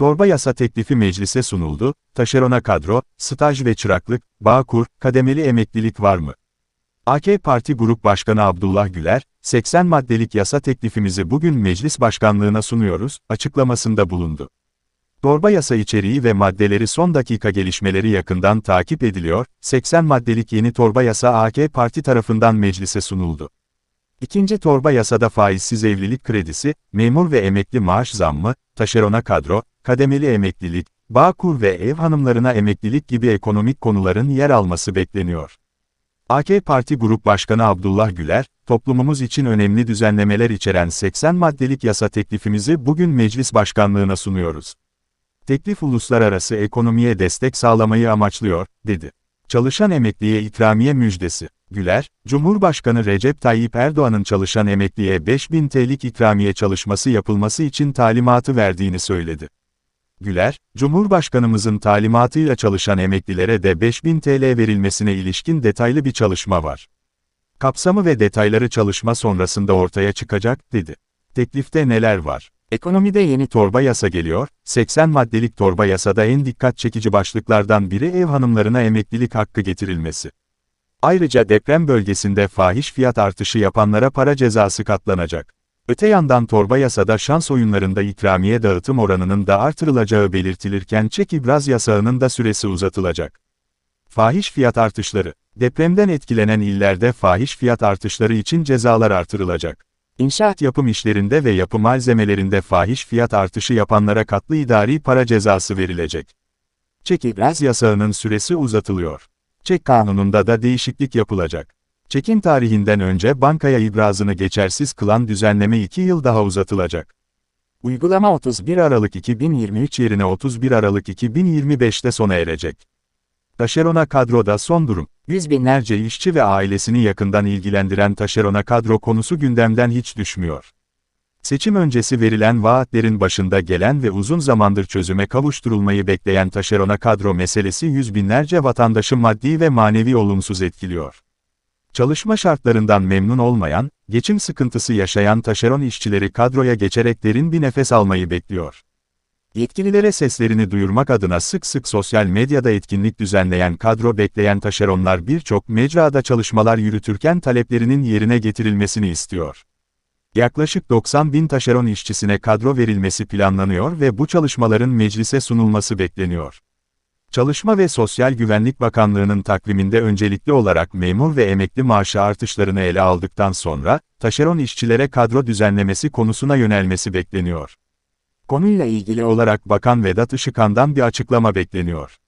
Torba yasa teklifi meclise sunuldu, taşerona kadro, staj ve çıraklık, bağkur, kademeli emeklilik var mı? AK Parti Grup Başkanı Abdullah Güler, 80 maddelik yasa teklifimizi bugün meclis başkanlığına sunuyoruz, açıklamasında bulundu. Torba yasa içeriği ve maddeleri son dakika gelişmeleri yakından takip ediliyor, 80 maddelik yeni torba yasa AK Parti tarafından meclise sunuldu. İkinci torba yasada faizsiz evlilik kredisi, memur ve emekli maaş zammı, taşerona kadro, kademeli emeklilik, bağkur ve ev hanımlarına emeklilik gibi ekonomik konuların yer alması bekleniyor. AK Parti Grup Başkanı Abdullah Güler, toplumumuz için önemli düzenlemeler içeren 80 maddelik yasa teklifimizi bugün meclis başkanlığına sunuyoruz. Teklif uluslararası ekonomiye destek sağlamayı amaçlıyor, dedi. Çalışan emekliye ikramiye müjdesi. Güler, Cumhurbaşkanı Recep Tayyip Erdoğan'ın çalışan emekliye 5000 TL'lik ikramiye çalışması yapılması için talimatı verdiğini söyledi. Güler, Cumhurbaşkanımızın talimatıyla çalışan emeklilere de 5000 TL verilmesine ilişkin detaylı bir çalışma var. Kapsamı ve detayları çalışma sonrasında ortaya çıkacak, dedi. Teklifte neler var? Ekonomide yeni torba yasa geliyor, 80 maddelik torba yasada en dikkat çekici başlıklardan biri ev hanımlarına emeklilik hakkı getirilmesi. Ayrıca deprem bölgesinde fahiş fiyat artışı yapanlara para cezası katlanacak. Öte yandan torba yasada şans oyunlarında ikramiye dağıtım oranının da artırılacağı belirtilirken çek ibraz yasağının da süresi uzatılacak. Fahiş fiyat artışları. Depremden etkilenen illerde fahiş fiyat artışları için cezalar artırılacak. İnşaat yapım işlerinde ve yapı malzemelerinde fahiş fiyat artışı yapanlara katlı idari para cezası verilecek. Çek ibraz yasağının süresi uzatılıyor. Çek kanununda da değişiklik yapılacak. Çekin tarihinden önce bankaya ibrazını geçersiz kılan düzenleme 2 yıl daha uzatılacak. Uygulama 31 Aralık 2023 yerine 31 Aralık 2025'te sona erecek. Taşerona kadroda son durum. Yüz binlerce işçi ve ailesini yakından ilgilendiren taşerona kadro konusu gündemden hiç düşmüyor. Seçim öncesi verilen vaatlerin başında gelen ve uzun zamandır çözüme kavuşturulmayı bekleyen taşerona kadro meselesi yüz binlerce vatandaşı maddi ve manevi olumsuz etkiliyor. Çalışma şartlarından memnun olmayan, geçim sıkıntısı yaşayan taşeron işçileri kadroya geçerek derin bir nefes almayı bekliyor. Yetkililere seslerini duyurmak adına sık sık sosyal medyada etkinlik düzenleyen kadro bekleyen taşeronlar birçok mecrada çalışmalar yürütürken taleplerinin yerine getirilmesini istiyor. Yaklaşık 90 bin taşeron işçisine kadro verilmesi planlanıyor ve bu çalışmaların meclise sunulması bekleniyor. Çalışma ve Sosyal Güvenlik Bakanlığı'nın takviminde öncelikli olarak memur ve emekli maaşı artışlarını ele aldıktan sonra, taşeron işçilere kadro düzenlemesi konusuna yönelmesi bekleniyor. Konuyla ilgili olarak Bakan Vedat Işıkhan'dan bir açıklama bekleniyor.